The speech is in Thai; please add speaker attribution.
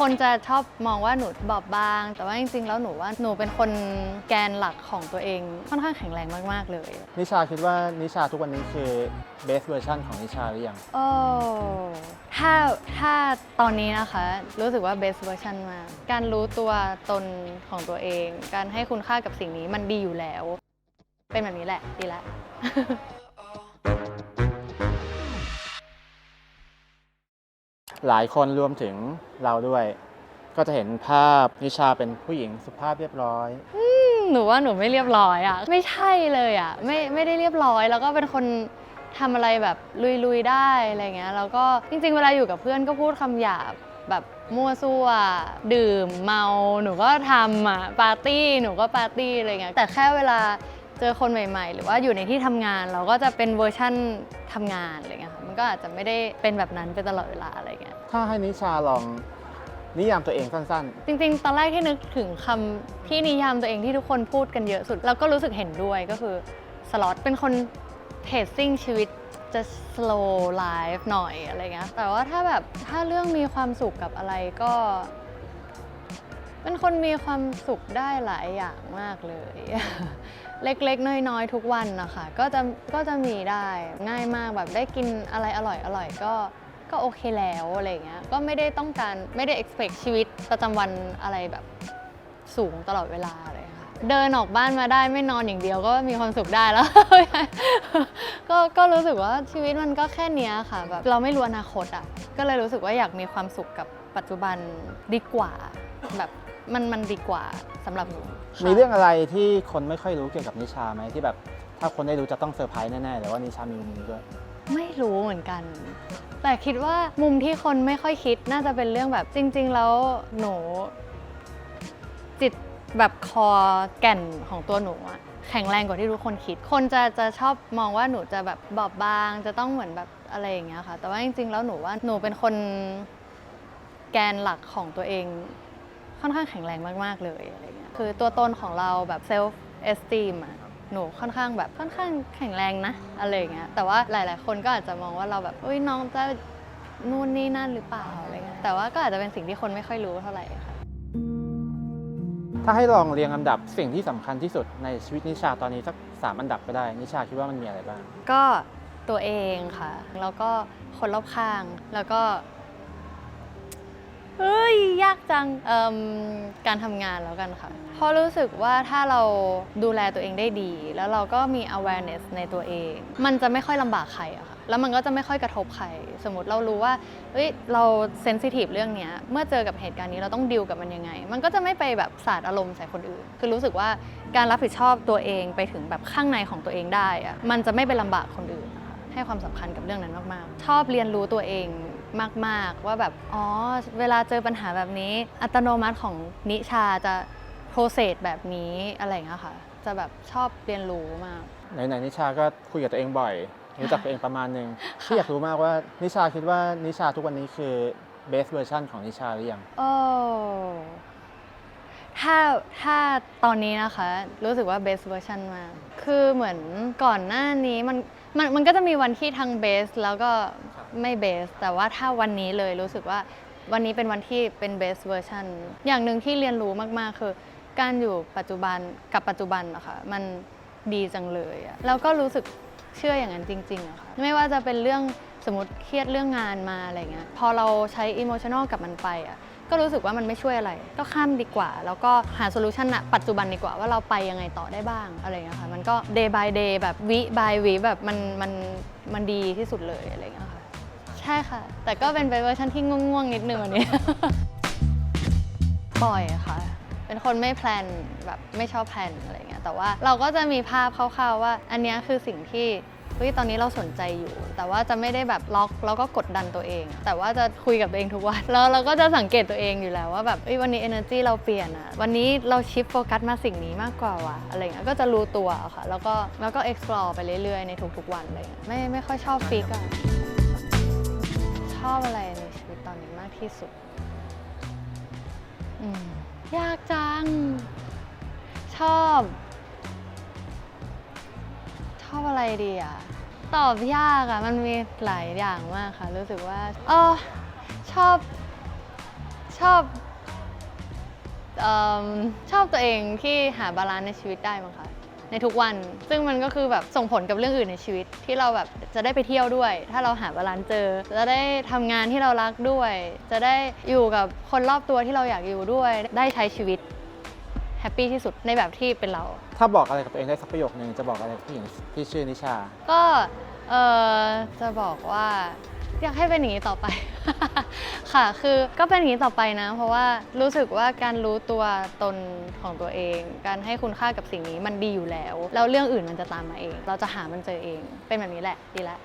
Speaker 1: คนจะชอบมองว่าหนูบอบบาง แต่ว่าจริงๆ แล้วหนูว่าหนูเป็นคนแกนหลักของตัวเองค่อนข้างแข็งแรงมากๆเลย
Speaker 2: นิชาคิดว่านิชาทุกวันนี้คือเบสเวอร์ชันของนิชาหรือยัง
Speaker 1: โอ้ถ้าถ้าตอนนี้นะคะ รู้สึกว่า best version มากการรู้ตัวตนของตัวเอง การให้คุณค่ากับสิ่งนี้มันดีอยู่แล้ว เป็นแบบนี้แหละดีแล้ว
Speaker 2: หลายคนรวมถึงเราด้วย ก็จะเห็นภาพนิชาเป็นผู้หญิงสุภาพเรียบร้อย
Speaker 1: หนูว่าหนูไม่เรียบร้อยอะ ไม่ใช่เลยอะ ไม่ไม่ได้เรียบร้อย แล้วก็เป็นคนทำอะไรแบบลุยๆได้อะไรเงี้ยแล้วก็จริง ๆ เวลาอยู่กับเพื่อนก็พูดคำหยาบแบบมั่วซั่ว ดื่มเมาหนูก็ทำอะปาร์ตี้หนูก็ปาร์ตี้อะไรเงี้ยแต่แค่เวลา เจอคนใหม่ ๆ หรือว่าอยู่ในที่ทำงานเราก็จะเป็นเวอร์ชั่นทำงานอะไรเงี้ยค่ะมันก็อาจจะไม่ได้เป็นแบบนั้นไปตลอดเวลาอะไรเงี้ย
Speaker 2: ถ้าให้นิชาลองนิยามตัวเองสั้น
Speaker 1: จริง ๆ ตอนแรกที่นึกถึงคำที่นิยามตัวเองที่ทุกคนพูดกันเยอะสุด แล้วก็รู้สึกเห็นด้วยก็คือสล็อตเป็นคนเทรดซิ่งชีวิตจะ slow life หน่อยอะไรเงี้ยแต่ว่าถ้าแบบถ้าเรื่องมีความสุขกับอะไรก็เป็น คนมีความสุขได้หลายอย่างมากเลย เล็กๆ น้อยๆ ทุกวันนะคะก็จะก็จะมีได้ง่ายมากแบบได้กินอะไรอร่อยอร่อยๆก็ก็โอเคแล้วอะไรเงี้ยก็ไม่ได้ต้องการไม่ได้ expect ชีวิตประจำวันอะไรแบบสูงตลอดเวลาเลยค่ะเดินออกบ้านมาได้ไม่นอนอย่างเดียวก็มีความสุขได้แล้ว ก็ก็รู้สึกว่าชีวิตมันก็แค่นี้ค่ะแบบเราไม่รู้อนาคตอะก็เลยรู้สึกว่าอยากมีความสุขกับปัจจุบันดีกว่าแบบ มันมันดีกว่าสำหรับหนู
Speaker 2: ๆ
Speaker 1: ค่ะ
Speaker 2: มีเรื่องอะไรที่คนไม่ค่อยรู้เกี่ยวกับนิชาไหมที่แบบถ้าคนได้รู้จะต้องเซอร์ไพรส์แน่ๆแต่ว่านิชามีมุมนี้ด้วย
Speaker 1: ไม่รู้เหมือนกัน แต่คิดว่ามุมที่คนไม่ค่อยคิดน่าจะเป็นเรื่องแบบจริง ๆ แล้วหนู จิตแบบคอแก่นของตัวหนูอะแข็งแรงกว่าที่ทุกคนคิด คนจะจะชอบมองว่าหนูจะแบบบอบบาง จะต้องเหมือนแบบอะไรอย่างเงี้ยค่ะ แต่ว่าจริง ๆ แล้วหนูว่าหนูเป็นคนแกนหลักของตัวเอง ค่อนข้างแข็งแรงมาก ๆ เลยอะไรเงี้ยคือตัวตนของเราแบบเซลฟ์เอสติมอะหนูค่อนข้างแบบค่อนข้างแข็งแรงนะอะไรเงี้ยแต่ว่าหลาย ๆ คนก็อาจจะมองว่าเราแบบเอ้ยน้องจะนู่นนี่นั่นหรือเปล่าอะไรเงี้ยแต่ว่าก็อาจจะเป็นสิ่งที่คนไม่ค่อยรู้เท่าไหร่ค่ะ
Speaker 2: ถ้าให้ลองเรียงลำดับสิ่งที่สำคัญที่สุดในชีวิตนิชาตอนนี้สักสามอันดับก็ได้ นิชาคิดว่ามันมีอะไรบ้าง
Speaker 1: ก็ตัวเองค่ะ แล้วก็คนรอบข้างแล้วก็ เฮ้ย ยากจังเอิ่มการทำงานแล้วกันค่ะ เพราะรู้สึกว่าถ้าเราดูแลตัวเองได้ดี แล้วเราก็มี awareness ในตัวเอง มันจะไม่ค่อยลำบากใครอะค่ะ แล้วมันก็จะไม่ค่อยกระทบใคร สมมติเรารู้ว่าเฮ้ยเราเซนซิทีฟเรื่องเนี้ย เมื่อเจอกับเหตุการณ์นี้เราต้องดิวกับมันยังไง มันก็จะไม่ไปแบบสาดอารมณ์ใส่คนอื่น คือรู้สึกว่าการรับผิดชอบตัวเองไปถึงแบบข้างในของตัวเองได้อะมันจะไม่ไปลำบากคนอื่น ให้ความสำคัญกับเรื่องนั้นมากๆ ชอบเรียนรู้ตัวเองมาก ๆ ว่าแบบอ๋อเวลาเจอปัญหาแบบนี้ อัตโนมัติของนิชาจะโปรเซสแบบนี้อะไรอย่างเงี้ยค่ะ จะแบบชอบเรียนรู้มาก
Speaker 2: ไหนๆนิชาก็คุยกับตัวเองบ่อยรู้จักตัวเองประมาณหนึงที่อยากรู้มากว่านิชาคิดว่านิชาทุกวันนี้คือเบสเวอร์ชันของนิชาหรือยัง
Speaker 1: โอ้ถ้าถ้าตอนนี้นะคะ รู้สึกว่า best version มาก คือเหมือนก่อนหน้านี้มัน มันมันก็จะมีวันที่ทั้ง best แล้วก็ไม่ best แต่ว่าถ้าวันนี้เลยรู้สึกว่าวันนี้เป็นวันที่เป็น best version อย่างหนึ่งที่เรียนรู้มากๆ คือ การอยู่ปัจจุบันกับปัจจุบันนะคะมันดีจังเลยอะแล้วก็รู้สึกเชื่ออย่างนั้นจริงๆอะค่ะไม่ว่าจะเป็นเรื่องสมมติเครียดเรื่องงานมาอะไรเงี้ยพอเราใช้ emotional กับมันไปอะ ก็รู้สึกว่ามันไม่ช่วยอะไร ก็ข้ามดีกว่า แล้วก็หาโซลูชันณปัจจุบันดีกว่าว่าเราไปยังไงต่อได้บ้างอะไรอย่างเงี้ยค่ะมันก็ day by day แบบวิ by วิแบบมันมันมันดีที่สุดเลยอะไรอย่างเงี้ยค่ะใช่ค่ะ แต่ก็เป็นเวอร์ชันที่ง่วงๆนิดนึงวันนี้บ่อยค่ะ เป็นคนไม่แพลนแบบไม่ชอบแพลนอะไรเงี้ยแต่ว่าเราก็จะมีภาพคร่าวๆว่า อันนี้คือสิ่งที่ เฮ้ยตอนนี้เราสนใจอยู่ แต่ว่าจะไม่ได้แบบล็อกแล้วก็กดดันตัวเอง แต่ว่าจะคุยกับตัวเองทุกวันแล้วเราก็จะสังเกตตัวเองอยู่แล้วว่าแบบเอ้ยวันนี้ energy เราเปลี่ยนอะวันนี้เราชิฟโฟกัสมาสิ่งนี้มากกว่าว่ะอะไรเงี้ยก็จะรู้ตัวอะค่ะ แล้วก็แล้วก็ explore ไปเรื่อยๆ ในทุกๆวันอะไรเงี้ยไม่ไม่ค่อยชอบฟิกอะชอบอะไรในชีวิตตอนนี้มากที่สุดอืมยากจัง ชอบช อบอะไรดีอะ ตอบยากอะ มันมีหลายอย่างมากค่ะ รู้สึกว่าเออชอบ ชอบเอชอบตัวเองที่หาบาลานซ์ในชีวิตได้มั้งคะในทุกวัน ซึ่งมันก็คือแบบส่งผลกับเรื่องอื่นในชีวิต ที่เราแบบจะได้ไปเที่ยวด้วย ถ้าเราหาบาลานซ์เจอ จะได้ทำงานที่เรารักด้วย จะได้อยู่กับคนรอบตัวที่เราอยากอยู่ด้วย ได้ใช้ชีวิต แฮปปี้ที่สุดในแบบที่เป็นเรา
Speaker 2: ถ้าบอกอะไรกับตัวเองได้สักประโยคนึงจะบอกอะไรกับผู้หญิงที่ชื่อนิชา
Speaker 1: ก็เออจะบอกว่าอยากให้เป็นอย่างนี้ต่อไป ค่ะ คือก็เป็นอย่างนี้ต่อไปนะ เพราะว่ารู้สึกว่าการรู้ตัวตนของตัวเอง การให้คุณค่ากับสิ่งนี้มันดีอยู่แล้ว แล้วเรื่องอื่นมันจะตามมาเอง เราจะหามันเจอเอง เป็นแบบนี้แหละ ดีแล้ว